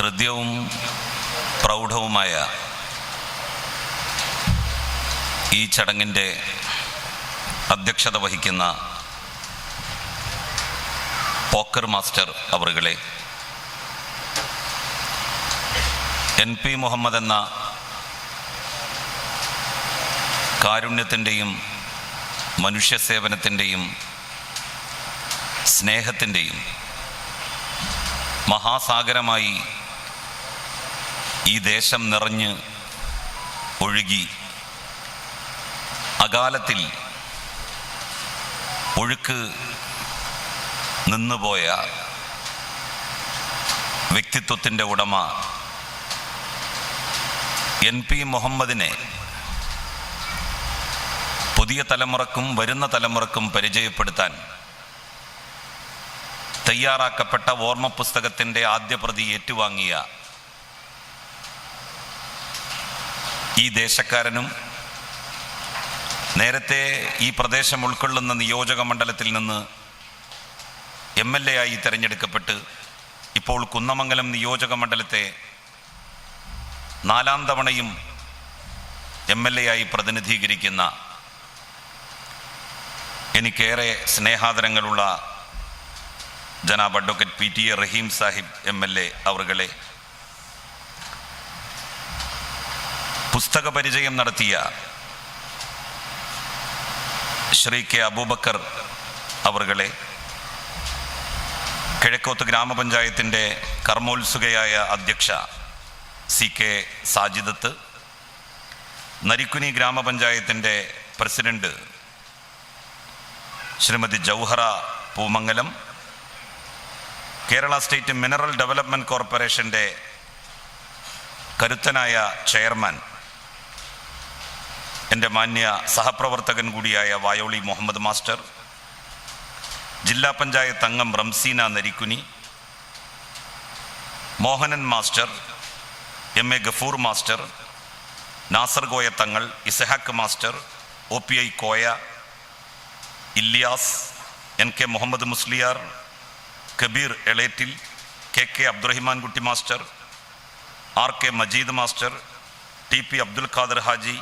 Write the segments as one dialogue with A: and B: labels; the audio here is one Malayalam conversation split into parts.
A: ഹൃദ്യവും പ്രൗഢവുമായ ഈ ചടങ്ങിന്റെ അധ്യക്ഷത വഹിക്കുന്ന പോക്കർ മാസ്റ്റർ അവറുകളെ എൻ പി മുഹമ്മദ് എന്ന കാരുണ്യത്തിന്റെയും മനുഷ്യസേവനത്തിന്റെയും സ്നേഹത്തിന്റെയും മഹാസാഗരമായി ഈ ദേശം നിറഞ്ഞ് ഒഴുകി അകാലത്തിൽ ഒഴുക്ക് നിന്നുപോയ വ്യക്തിത്വത്തിന്റെ ഉടമ എൻ പി മുഹമ്മദിനെ പുതിയ തലമുറക്കും വരുന്ന തലമുറക്കും പരിചയപ്പെടുത്താൻ തയ്യാറാക്കപ്പെട്ട ഓർമ്മ പുസ്തകത്തിന്റെ ആദ്യ പ്രതി ഏറ്റുവാങ്ങിയ ഈ ദേശക്കാരനും നേരത്തെ ഈ പ്രദേശം ഉൾക്കൊള്ളുന്ന നിയോജക മണ്ഡലത്തിൽ നിന്ന് എം എൽ എ ആയി തിരഞ്ഞെടുക്കപ്പെട്ട് ഇപ്പോൾ കുന്നമംഗലം നിയോജക മണ്ഡലത്തെ നാലാം തവണയും എം എൽ എ ആയി പ്രതിനിധീകരിക്കുന്ന എനിക്കേറെ സ്നേഹാദരങ്ങളുള്ള ജനാബ് advocate P T A Rahim Sahib M L A അവറുകളെ പുസ്തക പരിചയം നടത്തിയ ശ്രീ കെ അബൂബക്കർ അവറുകളെ കിഴക്കോത്ത് ഗ്രാമപഞ്ചായത്തിന്റെ കർമ്മോത്സുകയായ അധ്യക്ഷ സി കെ സാജിദത്ത് നരിക്കുനി ഗ്രാമപഞ്ചായത്തിന്റെ president Shrimati Jouhara Poomangalam Kerala state mineral development കോർപ്പറേഷന്റെ കരുത്തനായ ചെയർമാൻ എന്റെ മാന്യ സഹപ്രവർത്തകൻ കൂടിയായ വായോളി മുഹമ്മദ് മാസ്റ്റർ ജില്ലാ പഞ്ചായത്ത് അംഗം Ramseena Narikkuni Mohanan master M A Gafoor master Nasar Koya Thangal Ishaq master O P I Koya Iliyas N K Muhammad Musliyar Kabeer Elettil K K Abdurahimankutty master R K Majeed master T P Abdul Khader Haji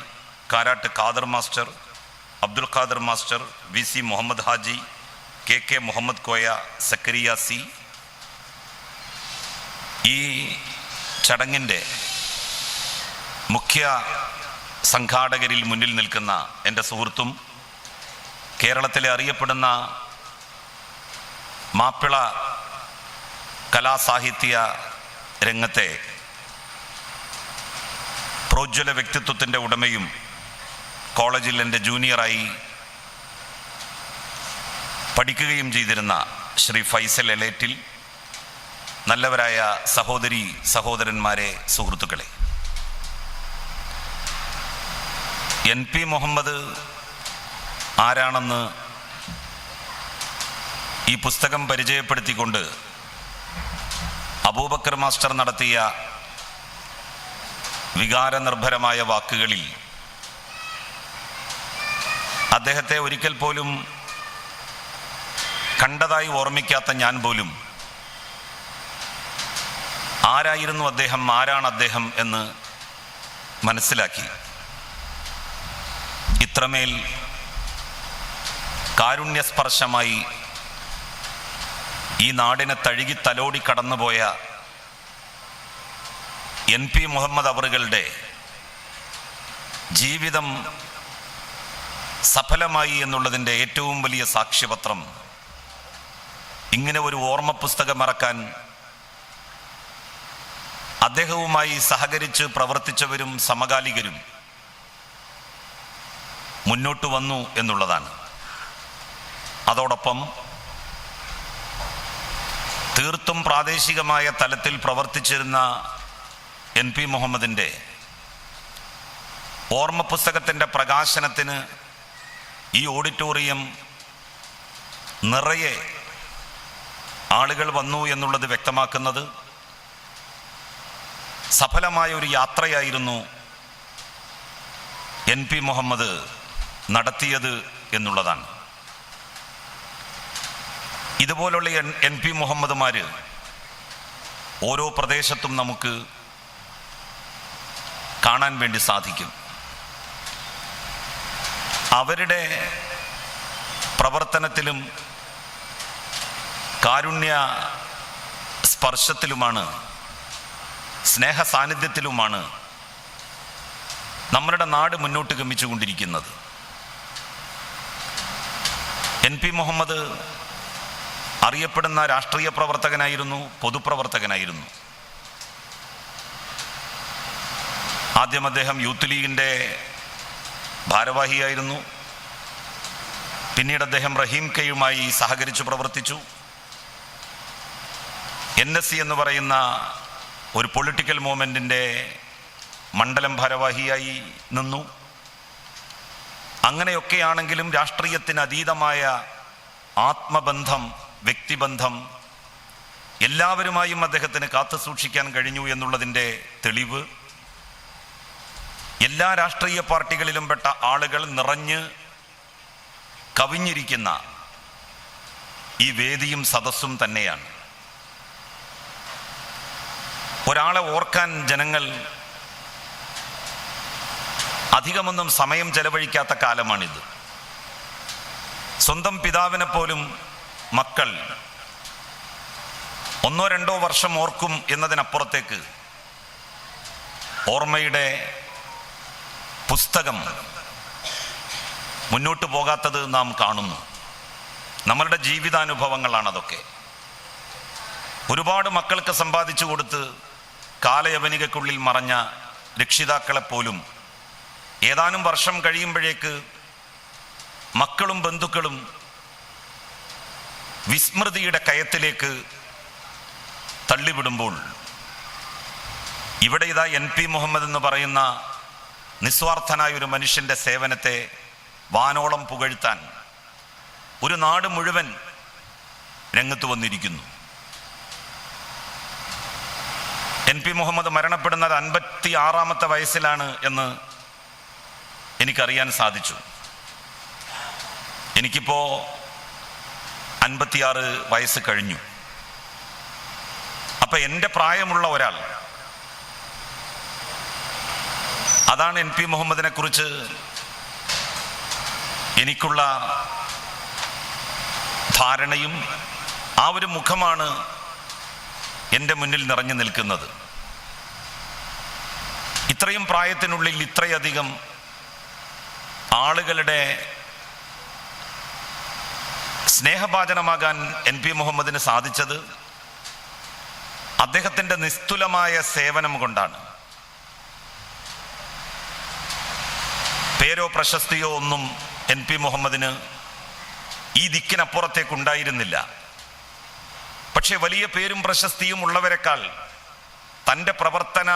A: Karat Khader master Abdul Khader master V C Muhammad Haji K K Muhammad Koya Sakkariya C. ഈ ചടങ്ങിന്റെ മുഖ്യ സംഘാടകരിൽ മുന്നിൽ നിൽക്കുന്ന എന്റെ സുഹൃത്തും കേരളത്തിലെ അറിയപ്പെടുന്ന മാപ്പിള കലാസാഹിത്യ രംഗത്തെ പ്രോജ്വല വ്യക്തിത്വത്തിന്റെ ഉടമയും കോളേജിൽ എന്റെ ജൂനിയറായി പഠിക്കുകയും ചെയ്തിരുന്ന ശ്രീ ഫൈസൽ എലേറ്റിൽ നല്ലവരായ സഹോദരി സഹോദരന്മാരെ സുഹൃത്തുക്കളെ. എൻ പി മുഹമ്മദ് ആരാണെന്ന് ഈ പുസ്തകം പരിചയപ്പെടുത്തിക്കൊണ്ട് അബൂബക്കർ മാസ്റ്റർ നടത്തിയ വികാരനിർഭരമായ വാക്കുകളിൽ അദ്ദേഹത്തെ ഒരിക്കൽ പോലും കണ്ടതായി ഓർമ്മിക്കാത്ത ഞാൻ പോലും. ആരായിരുന്നു അദ്ദേഹം? ആരാണ് അദ്ദേഹം എന്ന് മനസ്സിലാക്കി. ഇത്രമേൽ കാരുണ്യസ്പർശമായി ഈ നാടിനെ തഴുകി തലോടി കടന്നുപോയ എൻ പി മുഹമ്മദ് അവറുകളുടെ ജീവിതം സഫലമായി എന്നുള്ളതിന്റെ ഏറ്റവും വലിയ സാക്ഷ്യപത്രം. ഇങ്ങനെ ഒരു ഓർമ്മ പുസ്തകം ഇറക്കാൻ അദ്ദേഹവുമായി സഹകരിച്ച് പ്രവർത്തിച്ചവരും സമകാലികരും മുന്നോട്ട് വന്നു എന്നുള്ളതാണ്. അതോടൊപ്പം തീർത്തും പ്രാദേശികമായ തലത്തിൽ പ്രവർത്തിച്ചിരുന്ന എൻ പി മുഹമ്മദിന്റെ ഓർമ്മ പുസ്തകത്തിന്റെ പ്രകാശനത്തിന് ഈ ഓഡിറ്റോറിയം നിറയെ ആളുകൾ വന്നു എന്നുള്ളത് വ്യക്തമാക്കുന്നത് സഫലമായ ഒരു യാത്രയായിരുന്നു എൻ പി മുഹമ്മദ് നടത്തിയത് എന്നുള്ളതാണ്. ഇതുപോലുള്ള എൻ എൻ പി മുഹമ്മദ്മാർ ഓരോ പ്രദേശത്തും നമുക്ക് കാണാൻ വേണ്ടി സാധിക്കും. അവരുടെ പ്രവർത്തനത്തിലും കാരുണ്യ സ്പർശത്തിലുമാണ് സ്നേഹ സാന്നിധ്യത്തിലുമാണ് നമ്മളുടെ നാട് മുന്നോട്ട് ഗമിച്ചുകൊണ്ടിരിക്കുന്നത്. എൻ പി മുഹമ്മദ് അറിയപ്പെടുന്ന രാഷ്ട്രീയ പ്രവർത്തകനായിരുന്നു പൊതുപ്രവർത്തകനായിരുന്നു. ആദ്യം അദ്ദേഹം യൂത്ത് ലീഗിന്റെ ഭാരവാഹിയായിരുന്നു. പിന്നീട് അദ്ദേഹം റഹീം കെയുമായി സഹകരിച്ചു പ്രവർത്തിച്ചു. എൻ എസ് സി എന്ന് പറയുന്ന ഒരു പൊളിറ്റിക്കൽ മൂവ്മെന്റിന്റെ മണ്ഡലം ഭാരവാഹിയായി നിന്നു. അങ്ങനെയൊക്കെയാണെങ്കിലും രാഷ്ട്രീയത്തിന് അതീതമായ ആത്മബന്ധം വ്യക്തിബന്ധം എല്ലാവരുമായും അദ്ദേഹത്തിന് കാത്തു സൂക്ഷിക്കാൻ കഴിഞ്ഞു എന്നുള്ളതിന്റെ തെളിവ് എല്ലാ രാഷ്ട്രീയ പാർട്ടികളിലും പെട്ട ആളുകൾ നിറഞ്ഞ് കവിഞ്ഞിരിക്കുന്ന ഈ വേദിയും സദസ്സും തന്നെയാണ്. ഒരാളെ ഓർക്കാൻ ജനങ്ങൾ അധികമൊന്നും സമയം ചെലവഴിക്കാത്ത കാലമാണിത്. സ്വന്തം പിതാവിനെ പോലും മക്കൾ ഒന്നോ രണ്ടോ വർഷം ഓർക്കും എന്നതിനപ്പുറത്തേക്ക് ഓർമ്മയുടെ പുസ്തകം മുന്നോട്ട് പോകാത്തത് നാം കാണുന്നു. നമ്മളുടെ ജീവിതാനുഭവങ്ങളാണ് അതൊക്കെ ഒരുപാട് മക്കൾക്ക് സമ്പാദിച്ചു കൊടുത്ത് കാലയവനികക്കുള്ളിൽ മറഞ്ഞ രക്ഷിതാക്കളെപ്പോലും ഏതാനും വർഷം കഴിയുമ്പോഴേക്ക് മക്കളും ബന്ധുക്കളും വിസ്മൃതിയുടെ കയത്തിലേക്ക് തള്ളിവിടുമ്പോൾ ഇവിടെ ഇതാ എൻ പി മുഹമ്മദ് എന്ന് പറയുന്ന നിസ്വാർത്ഥനായ ഒരു മനുഷ്യന്റെ സേവനത്തെ വാനോളം പുകഴ്ത്താൻ ഒരു നാട് മുഴുവൻ രംഗത്ത് വന്നിരിക്കുന്നു. എൻ പി മുഹമ്മദ് മരണപ്പെടുന്നത് അൻപത്തി ആറാമത്തെ വയസ്സിലാണ് എന്ന് എനിക്കറിയാൻ സാധിച്ചു. എനിക്കിപ്പോ അൻപത്തിയാറ് വയസ്സ് കഴിഞ്ഞു. അപ്പൊ എന്റെ പ്രായമുള്ള ഒരാൾ അതാണ് എൻ പി മുഹമ്മദിനെ കുറിച്ച് എനിക്കുള്ള ധാരണയും ആ ഒരു മുഖമാണ് എന്റെ മുന്നിൽ നിറഞ്ഞു നിൽക്കുന്നത്. ഇത്രയും പ്രായത്തിനുള്ളിൽ ഇത്രയധികം ആളുകളുടെ സ്നേഹഭാചനമാകാൻ എൻ പി മുഹമ്മദിന് സാധിച്ചത് അദ്ദേഹത്തിന്റെ നിസ്തുലമായ സേവനം കൊണ്ടാണ്. പേരോ പ്രശസ്തിയോ ഒന്നും എൻ പി മുഹമ്മദിന് ഈ ദിക്കിനപ്പുറത്തേക്കുണ്ടായിരുന്നില്ല. പക്ഷേ വലിയ പേരും പ്രശസ്തിയും ഉള്ളവരെക്കാൾ തന്റെ പ്രവർത്തന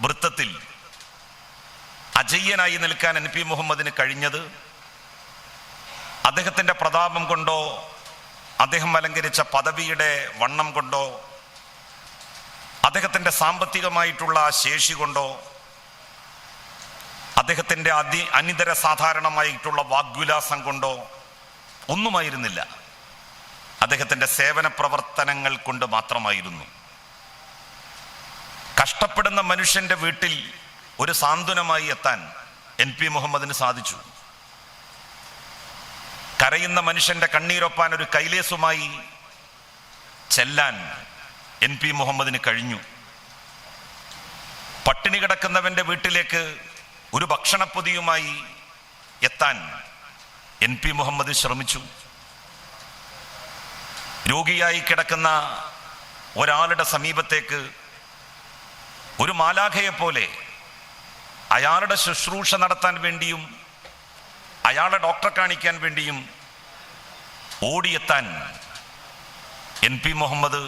A: വൃത്തത്തിൽ അജയ്യനായി നിൽക്കാൻ എൻ പി മുഹമ്മദിന് കഴിഞ്ഞത് അദ്ദേഹത്തിന്റെ പ്രതാപം കൊണ്ടോ അദ്ദേഹം അലങ്കരിച്ച പദവിയുടെ വണ്ണം കൊണ്ടോ അദ്ദേഹത്തിന്റെ സാമ്പത്തികമായിട്ടുള്ള ശേഷി കൊണ്ടോ അദ്ദേഹത്തിന്റെ അതി അനിതര സാധാരണമായിട്ടുള്ള വാഗ്വിലാസം കൊണ്ടോ ഒന്നുമായിരുന്നില്ല. അദ്ദേഹത്തിന്റെ സേവന പ്രവർത്തനങ്ങൾ കൊണ്ട് മാത്രമായിരുന്നു. കഷ്ടപ്പെടുന്ന മനുഷ്യന്റെ വീട്ടിൽ ഒരു സാന്ത്വനമായി എത്താൻ എൻ പി മുഹമ്മദിന് സാധിച്ചു. കരയുന്ന മനുഷ്യന്റെ കണ്ണീരൊപ്പാൻ ഒരു കൈലേസുമായി ചെല്ലാൻ എൻ പി മുഹമ്മദിന് കഴിഞ്ഞു. പട്ടിണി കിടക്കുന്നവന്റെ വീട്ടിലേക്ക് ഒരു ഭക്ഷണപ്പൊതിയുമായി എത്താൻ എൻ പി മുഹമ്മദ് ശ്രമിച്ചു. രോഗിയായി കിടക്കുന്ന ഒരാളുടെ സമീപത്തേക്ക് ഒരു മാലാഖയെപ്പോലെ അയാളുടെ ശുശ്രൂഷ നടത്താൻ വേണ്ടിയും അയാളെ ഡോക്ടറെ കാണിക്കാൻ വേണ്ടിയും ഓടിയെത്താൻ എൻ പി മുഹമ്മദ്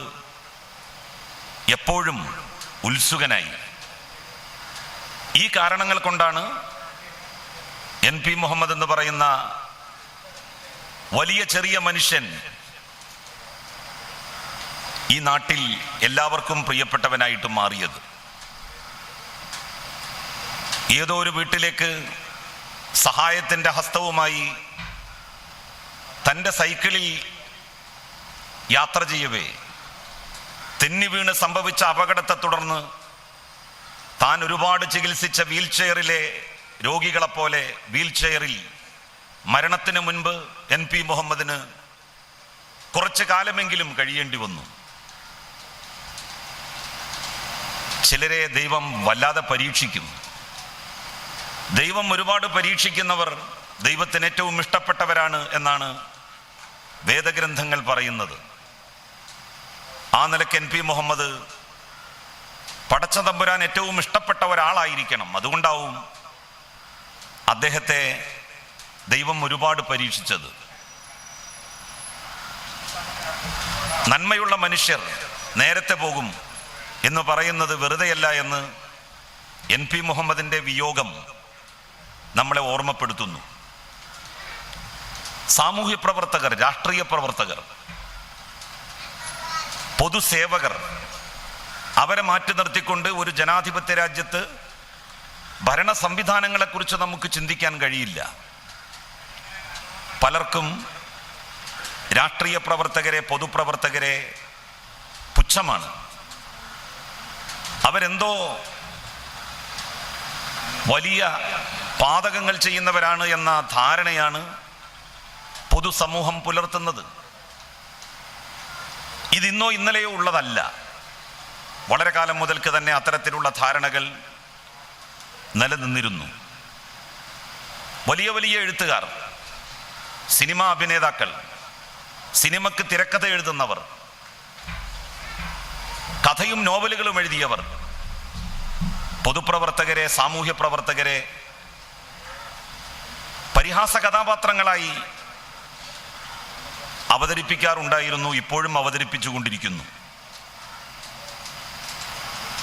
A: എപ്പോഴും ഉത്സുകനായി. ഈ കാരണങ്ങൾ കൊണ്ടാണ് എൻ പി മുഹമ്മദ് എന്ന് പറയുന്ന വലിയ ചെറിയ മനുഷ്യൻ ഈ നാട്ടിൽ എല്ലാവർക്കും പ്രിയപ്പെട്ടവനായിട്ട് മാറിയത്. ഏതോ ഒരു വീട്ടിലേക്ക് സഹായത്തിന്റെ ഹസ്തവുമായി തന്റെ സൈക്കിളിൽ യാത്ര ചെയ്യവേ തെന്നി വീണ് സംഭവിച്ച അപകടത്തെ തുടർന്ന് താൻ ഒരുപാട് ചികിത്സിച്ച വീൽ ചെയറിലെ രോഗികളെപ്പോലെ വീൽ ചെയറിൽ മരണത്തിന് മുൻപ് എൻ പി മുഹമ്മദിന് കുറച്ച് കാലമെങ്കിലും കഴിയേണ്ടി വന്നു. ചിലരെ ദൈവം വല്ലാതെ പരീക്ഷിക്കും ദൈവം ഒരുപാട് പരീക്ഷിക്കുന്നവർ ദൈവത്തിന് ഏറ്റവും ഇഷ്ടപ്പെട്ടവരാണ് എന്നാണ് വേദഗ്രന്ഥങ്ങൾ പറയുന്നത്. ആ നിലയ്ക്ക് എൻ പി മുഹമ്മദ് പടച്ച തമ്പുരാൻ ഏറ്റവും ഇഷ്ടപ്പെട്ട ഒരാളായിരിക്കണം. അതുകൊണ്ടാവും അദ്ദേഹത്തെ ദൈവം ഒരുപാട് പരീക്ഷിച്ചത്. നന്മയുള്ള മനുഷ്യർ നേരത്തെ പോകും എന്ന് പറയുന്നത് വെറുതെയല്ല എന്ന് എൻ പി മുഹമ്മദിന്റെ വിയോഗം നമ്മളെ ഓർമ്മപ്പെടുത്തുന്നു. സാമൂഹ്യ പ്രവർത്തകർ രാഷ്ട്രീയ പ്രവർത്തകർ പൊതുസേവകർ അവരെ മാറ്റി നിർത്തിക്കൊണ്ട് ഒരു ജനാധിപത്യ രാജ്യത്ത് ഭരണ സംവിധാനങ്ങളെക്കുറിച്ച് നമുക്ക് ചിന്തിക്കാൻ കഴിയില്ല. പലർക്കും രാഷ്ട്രീയ പ്രവർത്തകരെ പൊതുപ്രവർത്തകരെ പുച്ഛമാണ്. അവരെന്തോ വലിയ പാതകങ്ങൾ ചെയ്യുന്നവരാണ് എന്ന ധാരണയാണ് പൊതുസമൂഹം പുലർത്തുന്നത്. ഇതിന്നോ ഇന്നലെയോ ഉള്ളതല്ല. വളരെ കാലം മുതൽക്ക് തന്നെ അത്തരത്തിലുള്ള ധാരണകൾ നിലനിന്നിരുന്നു. വലിയ വലിയ എഴുത്തുകാർ സിനിമാ അഭിനേതാക്കൾ സിനിമക്ക് തിരക്കഥ എഴുതുന്നവർ കഥയും നോവലുകളും എഴുതിയവർ പൊതുപ്രവർത്തകരെ സാമൂഹ്യ പ്രവർത്തകരെ പരിഹാസ കഥാപാത്രങ്ങളായി അവതരിപ്പിക്കാറുണ്ടായിരുന്നു ഇപ്പോഴും അവതരിപ്പിച്ചുകൊണ്ടിരിക്കുന്നു.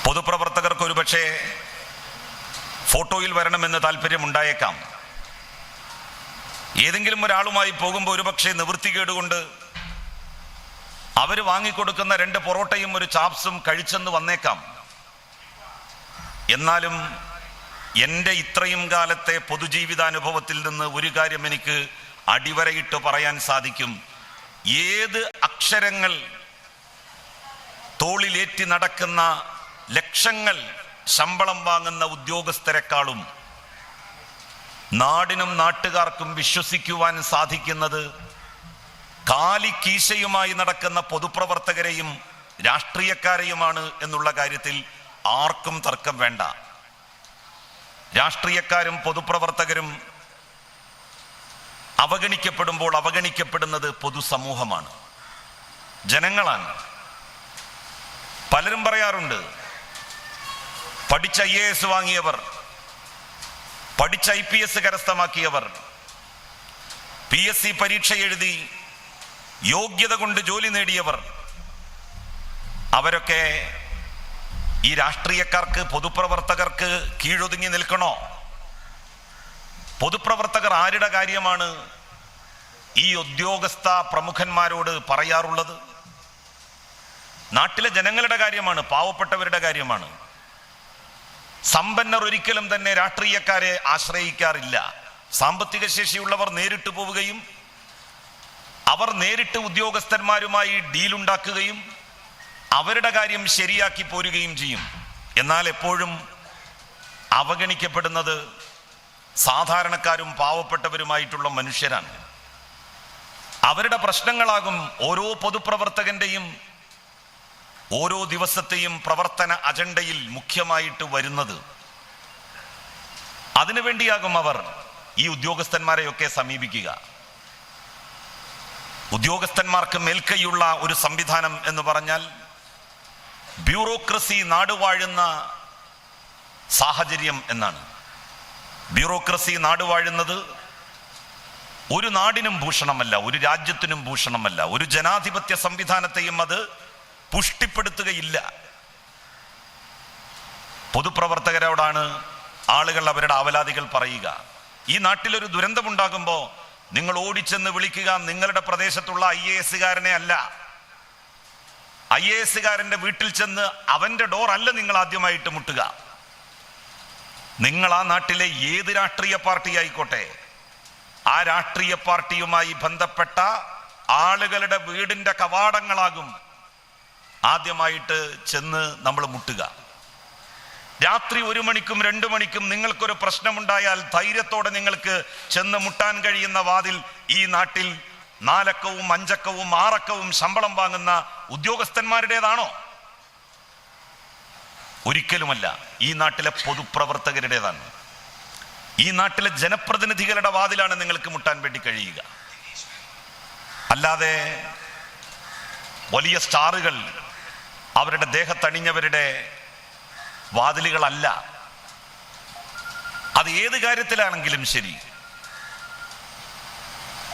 A: പൊതുപ്രവർത്തകർക്ക് ഒരുപക്ഷെ ഫോട്ടോയിൽ വരണമെന്ന് താല്പര്യമുണ്ടായേക്കാം. ഏതെങ്കിലും ഒരാളുമായി പോകുമ്പോൾ ഒരുപക്ഷെ നിവൃത്തികേടുകൊണ്ട് അവർ വാങ്ങിക്കൊടുക്കുന്ന രണ്ട് പൊറോട്ടയും ഒരു ചാപ്സും കഴിച്ചെന്ന് വന്നേക്കാം. എന്നാലും എന്റെ ഇത്രയും കാലത്തെ പൊതുജീവിതാനുഭവത്തിൽ നിന്ന് ഒരു കാര്യം എനിക്ക് അടിവരയിട്ട് പറയാൻ സാധിക്കും. ഏത് അക്ഷരങ്ങൾ തോളിലേറ്റി നടക്കുന്ന ലക്ഷങ്ങൾ ശമ്പളം വാങ്ങുന്ന ഉദ്യോഗസ്ഥരെക്കാളും നാടിനും നാട്ടുകാർക്കും വിശ്വസിക്കുവാൻ സാധിക്കുന്നത് കാലിക്കീശയുമായി നടക്കുന്ന പൊതുപ്രവർത്തകരെയും രാഷ്ട്രീയക്കാരെയുമാണ് എന്നുള്ള കാര്യത്തിൽ ആർക്കും തർക്കം വേണ്ട. രാഷ്ട്രീയക്കാരും പൊതുപ്രവർത്തകരും അവഗണിക്കപ്പെടുമ്പോൾ അവഗണിക്കപ്പെടുന്നത് പൊതുസമൂഹമാണ്. ജനങ്ങളാണ്. പലരും പറയാറുണ്ട് പഠിച്ച ഐ എ എസ് വാങ്ങിയവർ പഠിച്ച ഐ പി എസ് കരസ്ഥമാക്കിയവർ പി എസ് സി പരീക്ഷ എഴുതി യോഗ്യത കൊണ്ട് ജോലി നേടിയവർ അവരൊക്കെ ഈ രാഷ്ട്രീയക്കാർക്ക് പൊതുപ്രവർത്തകർക്ക് കീഴൊതുങ്ങി നിൽക്കണോ? പൊതുപ്രവർത്തകർ ആരുടെ കാര്യമാണ് ഈ ഉദ്യോഗസ്ഥ പ്രമുഖന്മാരോട് പറയാറുള്ളത്? നാട്ടിലെ ജനങ്ങളുടെ കാര്യമാണ് പാവപ്പെട്ടവരുടെ കാര്യമാണ്. സമ്പന്നർ ഒരിക്കലും തന്നെ രാഷ്ട്രീയക്കാരെ ആശ്രയിക്കാറില്ല. സാമ്പത്തിക ശേഷിയുള്ളവർ നേരിട്ട് പോവുകയും അവർ നേരിട്ട് ഉദ്യോഗസ്ഥന്മാരുമായി ഡീലുണ്ടാക്കുകയും അവരുടെ കാര്യം ശരിയാക്കി പോരുകയും ചെയ്യും. എന്നാൽ എപ്പോഴും അവഗണിക്കപ്പെടുന്നത് സാധാരണക്കാരും പാവപ്പെട്ടവരുമായിട്ടുള്ള മനുഷ്യരാണ്. അവരുടെ പ്രശ്നങ്ങളാകും ഓരോ പൊതുപ്രവർത്തകന്റെയും ഓരോ ദിവസത്തെയും പ്രവർത്തന അജണ്ടയിൽ മുഖ്യമായിട്ട് വരുന്നത് അതിനുവേണ്ടിയാകും അവർ ഈ ഉദ്യോഗസ്ഥന്മാരെയൊക്കെ സമീപിക്കുക. ഉദ്യോഗസ്ഥന്മാർക്ക് മേൽക്കൈയുള്ള ഒരു സംവിധാനം എന്ന് പറഞ്ഞാൽ ബ്യൂറോക്രസി നാടുവാഴുന്ന സാഹചര്യം എന്നാണ്. ബ്യൂറോക്രസി നാടുവാഴുന്നത് ഒരു നാടിനും ഭൂഷണമല്ല ഒരു രാജ്യത്തിനും ഭൂഷണമല്ല ഒരു ജനാധിപത്യ സംവിധാനത്തെയും അത് പുഷ്ടിപ്പെടുത്തുകയില്ല. പൊതുപ്രവർത്തകരോടാണ് ആളുകൾ അവരുടെ അവലാദികൾ പറയുക. ഈ നാട്ടിലൊരു ദുരന്തമുണ്ടാകുമ്പോൾ നിങ്ങൾ ഓടിച്ചെന്ന് വിളിക്കുക നിങ്ങളുടെ പ്രദേശത്തുള്ള ഐ എ എസുകാരനെ അല്ല. ഐ എ എസുകാരന്റെ വീട്ടിൽ ചെന്ന് അവന്റെ ഡോർ അല്ല നിങ്ങൾ ആദ്യമായിട്ട് മുട്ടുക. നിങ്ങൾ ആ നാട്ടിലെ ഏത് രാഷ്ട്രീയ പാർട്ടി ആയിക്കോട്ടെ ആ രാഷ്ട്രീയ പാർട്ടിയുമായി ബന്ധപ്പെട്ട ആളുകളുടെ വീടിന്റെ കവാടങ്ങളാകും ആദ്യമായിട്ട് ചെന്ന് നമ്മൾ മുട്ടുക. രാത്രി ഒരു മണിക്കും രണ്ടു മണിക്കും നിങ്ങൾക്കൊരു പ്രശ്നമുണ്ടായാൽ ധൈര്യത്തോടെ നിങ്ങൾക്ക് ചെന്ന് മുട്ടാൻ കഴിയുന്ന വാതിൽ ഈ നാട്ടിൽ നാലക്കവും അഞ്ചക്കവും ആറക്കവും ശമ്പളം വാങ്ങുന്ന ഉദ്യോഗസ്ഥന്മാരുടേതാണോ? ഒരിക്കലുമല്ല. ഈ നാട്ടിലെ പൊതുപ്രവർത്തകരുടേതാണ്. ഈ നാട്ടിലെ ജനപ്രതിനിധികളുടെ വാതിലാണ് നിങ്ങൾക്ക് മുട്ടാൻ വേണ്ടി കഴിയുക. അല്ലാതെ വലിയ സ്റ്റാറുകൾ അവരുടെ ദേഹത്തണിഞ്ഞവരുടെ വാതിലുകളല്ല. അത് ഏത് കാര്യത്തിലാണെങ്കിലും ശരി.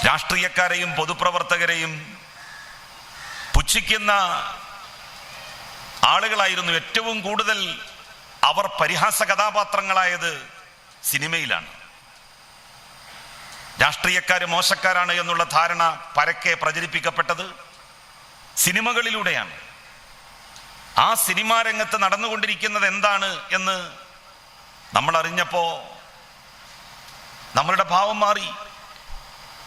A: രാഷ്ട്രീയക്കാരെയും പൊതുപ്രവർത്തകരെയും പുച്ഛിക്കുന്ന ആളുകളായിരുന്നു ഏറ്റവും കൂടുതൽ അവർ പരിഹാസ കഥാപാത്രങ്ങളായത് സിനിമയിലാണ്. രാഷ്ട്രീയക്കാര് മോശക്കാരാണ് എന്നുള്ള ധാരണ പരക്കെ പ്രചരിപ്പിക്കപ്പെട്ടത് സിനിമകളിലൂടെയാണ്. ആ സിനിമാ രംഗത്ത് നടന്നുകൊണ്ടിരിക്കുന്നത് എന്താണ് എന്ന് നമ്മൾ അറിഞ്ഞപ്പോ നമ്മളുടെ ഭാവം മാറി.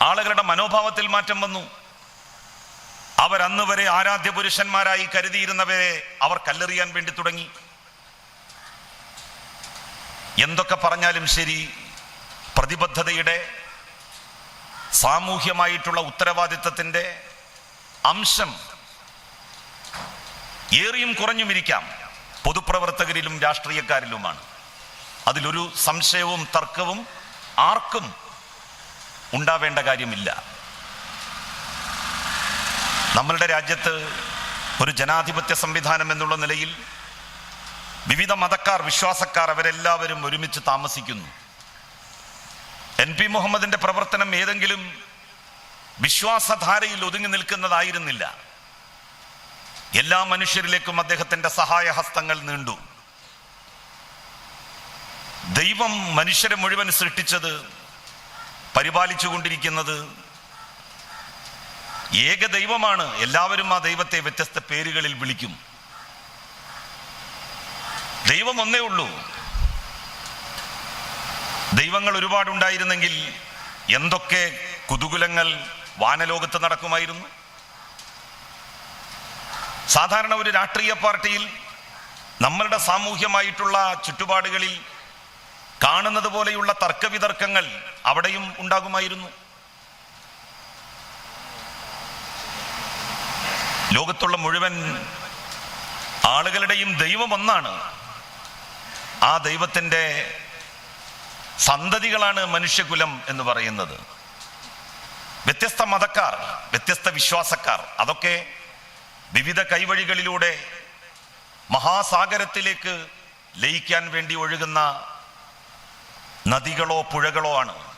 A: ആളുകളുടെ മനോഭാവത്തിൽ മാറ്റം വന്നു. അവരന്ന് വരെ ആരാധ്യ പുരുഷന്മാരായി കരുതിയിരുന്നവരെ അവർ കല്ലെറിയാൻ വേണ്ടി തുടങ്ങി. എന്തൊക്കെ പറഞ്ഞാലും ശരി പ്രതിബദ്ധതയുടെ സാമൂഹ്യമായിട്ടുള്ള ഉത്തരവാദിത്തത്തിന്റെ അംശം ഏറിയും കുറഞ്ഞും ഇരിക്കാം. പൊതുപ്രവർത്തകരിലും രാഷ്ട്രീയക്കാരിലുമാണ്. അതിലൊരു സംശയവും തർക്കവും ആർക്കും ഉണ്ടാവേണ്ട കാര്യമില്ല. നമ്മളുടെ രാജ്യത്ത് ഒരു ജനാധിപത്യ സംവിധാനം എന്നുള്ള നിലയിൽ വിവിധ മതക്കാർ വിശ്വാസക്കാർ അവരെല്ലാവരും ഒരുമിച്ച് താമസിക്കുന്നു. എൻ പി മുഹമ്മദിന്റെ പ്രവർത്തനം ഏതെങ്കിലും വിശ്വാസധാരയിൽ ഒതുങ്ങി നിൽക്കുന്നതായിരുന്നില്ല. എല്ലാ മനുഷ്യരിലേക്കും അദ്ദേഹത്തിന്റെ സഹായ ഹസ്തങ്ങൾ നീണ്ടു. ദൈവം മനുഷ്യരെ മുഴുവൻ സൃഷ്ടിച്ചത് പരിപാലിച്ചുകൊണ്ടിരിക്കുന്നത് ഏക ദൈവമാണ്. എല്ലാവരും ആ ദൈവത്തെ വ്യത്യസ്ത പേരുകളിൽ വിളിക്കും. ദൈവം ഒന്നേ ഉള്ളൂ. ദൈവങ്ങൾ ഒരുപാടുണ്ടായിരുന്നെങ്കിൽ എന്തൊക്കെ കുതുകുലങ്ങൾ വാനലോകത്ത് നടക്കുമായിരുന്നു? സാധാരണ ഒരു രാഷ്ട്രീയ പാർട്ടിയിൽ നമ്മളുടെ സാമൂഹ്യമായിട്ടുള്ള ചുറ്റുപാടുകളിൽ കാണുന്നത് പോലെയുള്ള തർക്കവിതർക്കങ്ങൾ അവിടെയും ഉണ്ടാകുമായിരുന്നു. ലോകത്തുള്ള മുഴുവൻ ആളുകളുടെയും ദൈവം ഒന്നാണ്. ആ ദൈവത്തിന്റെ സന്തതികളാണ് മനുഷ്യകുലം എന്ന് പറയുന്നത്. വ്യത്യസ്ത മതക്കാർ വ്യത്യസ്ത വിശ്വാസക്കാർ അതൊക്കെ വിവിധ കൈവഴികളിലൂടെ മഹാസാഗരത്തിലേക്ക് ലയിക്കാൻ വേണ്ടി ഒഴുകുന്ന നദികളോ പുഴകളോ ആണ്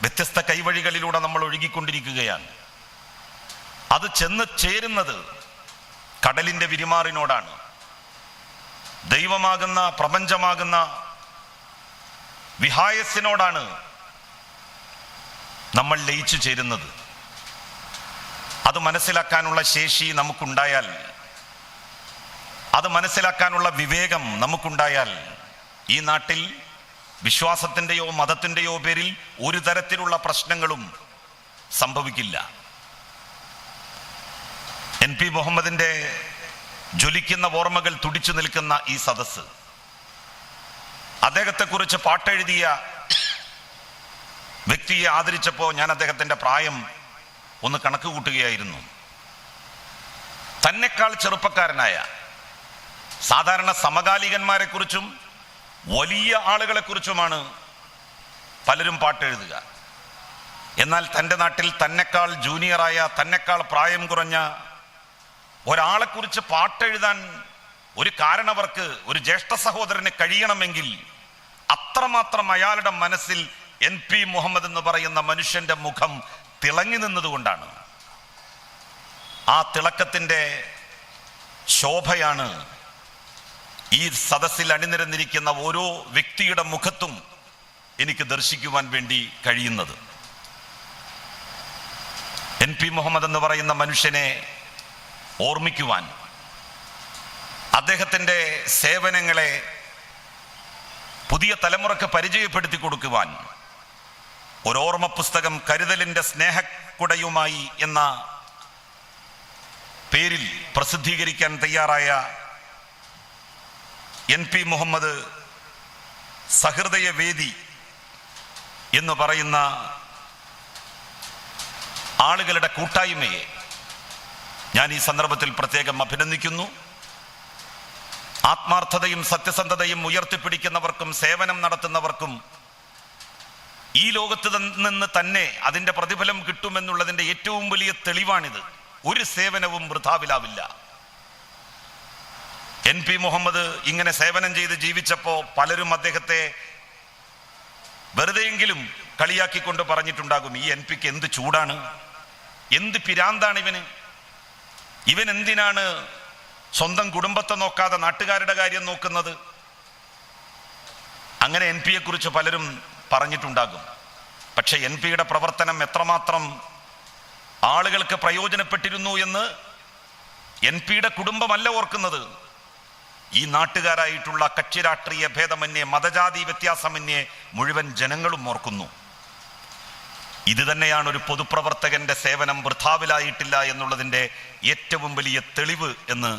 A: വ്യത്യസ്ത കൈവഴികളിലൂടെ നമ്മൾ ഒഴുകിക്കൊണ്ടിരിക്കുകയാണ്. അത് ചെന്ന് ചേരുന്നത് കടലിന്റെ വിരിമാറിനോടാണ്. ദൈവമാകുന്ന പ്രപഞ്ചമാകുന്ന വിഹായസിനോടാണ് നമ്മൾ ലയിച്ചു ചേരുന്നത്. അത് മനസ്സിലാക്കാനുള്ള ശേഷി നമുക്കുണ്ടായാൽ അത് മനസ്സിലാക്കാനുള്ള വിവേകം നമുക്കുണ്ടായാൽ ഈ നാട്ടിൽ വിശ്വാസത്തിന്റെയോ മതത്തിന്റെയോ പേരിൽ ഒരു തരത്തിലുള്ള പ്രശ്നങ്ങളും സംഭവിക്കില്ല. എൻ പി മുഹമ്മദിന്റെ ജ്വലിക്കുന്ന ഓർമ്മകൾ തുടിച്ചു നിൽക്കുന്ന ഈ സദസ്സ്. അദ്ദേഹത്തെക്കുറിച്ച് പാട്ടെഴുതിയ വ്യക്തിയെ ആദരിച്ചപ്പോൾ ഞാൻ അദ്ദേഹത്തിന്റെ പ്രായം ഒന്ന് കണക്ക് കൂട്ടുകയായിരുന്നു. തന്നെക്കാൾ ചെറുപ്പക്കാരനായ സാധാരണ സമകാലികന്മാരെ കുറിച്ചും വലിയ ആളുകളെ കുറിച്ചുമാണ് പലരും പാട്ടെഴുതുക. എന്നാൽ തന്റെ നാട്ടിൽ തന്നെക്കാൾ ജൂനിയറായ തന്നെക്കാൾ പ്രായം കുറഞ്ഞ ഒരാളെക്കുറിച്ച് പാട്ടെഴുതാൻ ഒരു കാരണവർക്ക് ഒരു ജ്യേഷ്ഠ സഹോദരന് കഴിയണമെങ്കിൽ അത്രമാത്രം അയാളുടെ മനസ്സിൽ എൻ പി മുഹമ്മദ് എന്ന് പറയുന്ന മനുഷ്യന്റെ മുഖം തിളങ്ങി നിന്നതുകൊണ്ടാണ്. ആ തിളക്കത്തിന്റെ ശോഭയാണ് ഈ സദസ്സിൽ അണിനിരന്നിരിക്കുന്ന ഓരോ വ്യക്തിയുടെ മുഖത്തും എനിക്ക് ദർശിക്കുവാൻ വേണ്ടി കഴിയുന്നത്. എൻ പി മുഹമ്മദ് എന്ന് പറയുന്ന മനുഷ്യനെ ഓർമ്മിക്കുവാൻ അദ്ദേഹത്തിന്റെ സേവനങ്ങളെ പുതിയ തലമുറയ്ക്ക് പരിചയപ്പെടുത്തി കൊടുക്കുവാൻ ഒരോർമ്മ പുസ്തകം കരുതലിന്റെ സ്നേഹക്കുടയുമായി എന്ന പേരിൽ പ്രസിദ്ധീകരിക്കാൻ തയ്യാറായ എൻ പി മുഹമ്മദ് സഹൃദയ വേദി എന്ന് പറയുന്ന ആളുകളുടെ കൂട്ടായ്മയെ ഞാൻ ഈ സന്ദർഭത്തിൽ പ്രത്യേകം അഭിനന്ദിക്കുന്നു. ആത്മാർത്ഥതയും സത്യസന്ധതയും ഉയർത്തിപ്പിടിക്കുന്നവർക്കും സേവനം നടത്തുന്നവർക്കും ഈ ലോകത്ത് നിന്ന് തന്നെ അതിന്റെ പ്രതിഫലം കിട്ടുമെന്നുള്ളതിന്റെ ഏറ്റവും വലിയ തെളിവാണിത്. ഒരു സേവനവും വൃഥാവിലാവില്ല. എൻ പി മുഹമ്മദ് ഇങ്ങനെ സേവനം ചെയ്ത് ജീവിച്ചപ്പോൾ പലരും അദ്ദേഹത്തെ വെറുതെയെങ്കിലും കളിയാക്കിക്കൊണ്ട് പറഞ്ഞിട്ടുണ്ടാകും ഈ എൻ പിക്ക് എന്ത് ചൂടാണ്? എന്ത് പിരാന്താണ് ഇവന്? ഇവൻ എന്തിനാണ് സ്വന്തം കുടുംബത്തെ നോക്കാതെ നാട്ടുകാരുടെ കാര്യം നോക്കുന്നത്? അങ്ങനെ എൻ പലരും പറഞ്ഞിട്ടുണ്ടാകും. പക്ഷെ എൻ പിയുടെ പ്രവർത്തനം എത്രമാത്രം ആളുകൾക്ക് പ്രയോജനപ്പെട്ടിരുന്നു എന്ന് എൻ പിയുടെ കുടുംബമല്ല ഓർക്കുന്നത്. ഈ നാട്ടുകാരായിട്ടുള്ള കക്ഷി രാഷ്ട്രീയ ഭേദമന്യേ മതജാതി വ്യത്യാസമന്യേ മുഴുവൻ ജനങ്ങളും ഓർക്കുന്നു. ഇത് തന്നെയാണ് ഒരു പൊതുപ്രവർത്തകന്റെ സേവനം വൃഥാവിലായിട്ടില്ല എന്നുള്ളതിന്റെ ഏറ്റവും വലിയ തെളിവ് എന്ന്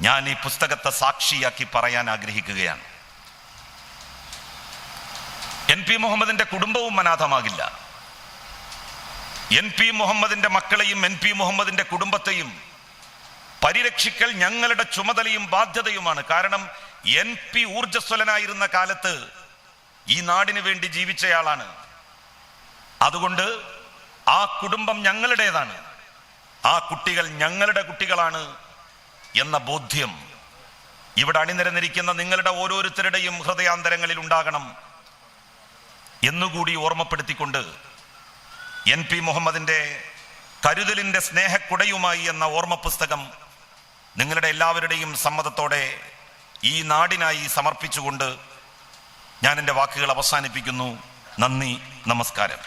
A: ഞാൻ ഈ പുസ്തകത്തെ സാക്ഷിയാക്കി പറയാൻ ആഗ്രഹിക്കുകയാണ്. എൻ പി മുഹമ്മദിന്റെ കുടുംബവും അനാഥമാകില്ല. എൻ പി മുഹമ്മദിന്റെ മക്കളെയും എൻ പി മുഹമ്മദിന്റെ കുടുംബത്തെയും പരിരക്ഷിക്കൽ ഞങ്ങളുടെ ചുമതലയും ബാധ്യതയുമാണ്. കാരണം എൻ പി ഊർജസ്വലനായിരുന്ന കാലത്ത് ഈ നാടിന് വേണ്ടി ജീവിച്ചയാളാണ്. അതുകൊണ്ട് ആ കുടുംബം ഞങ്ങളുടേതാണ്. ആ കുട്ടികൾ ഞങ്ങളുടെ കുട്ടികളാണ് എന്ന ബോധ്യം ഇവിടെ അണിനിരന്നിരിക്കുന്ന നിങ്ങളുടെ ഓരോരുത്തരുടെയും ഹൃദയാന്തരങ്ങളിൽ ഉണ്ടാകണം. എന്നുകൂടി ഓർമ്മപ്പെടുത്തിക്കൊണ്ട് എൻ പി മുഹമ്മദിന്റെ കരുതലിന്റെ സ്നേഹക്കുടയുമായി എന്ന ഓർമ്മ പുസ്തകം നിങ്ങളുടെ എല്ലാവരുടെയും സമ്മതത്തോടെ ഈ നാടിനായി സമർപ്പിച്ചുകൊണ്ട് ഞാൻ എന്റെ വാക്കുകൾ അവസാനിപ്പിക്കുന്നു. നന്ദി നമസ്കാരം.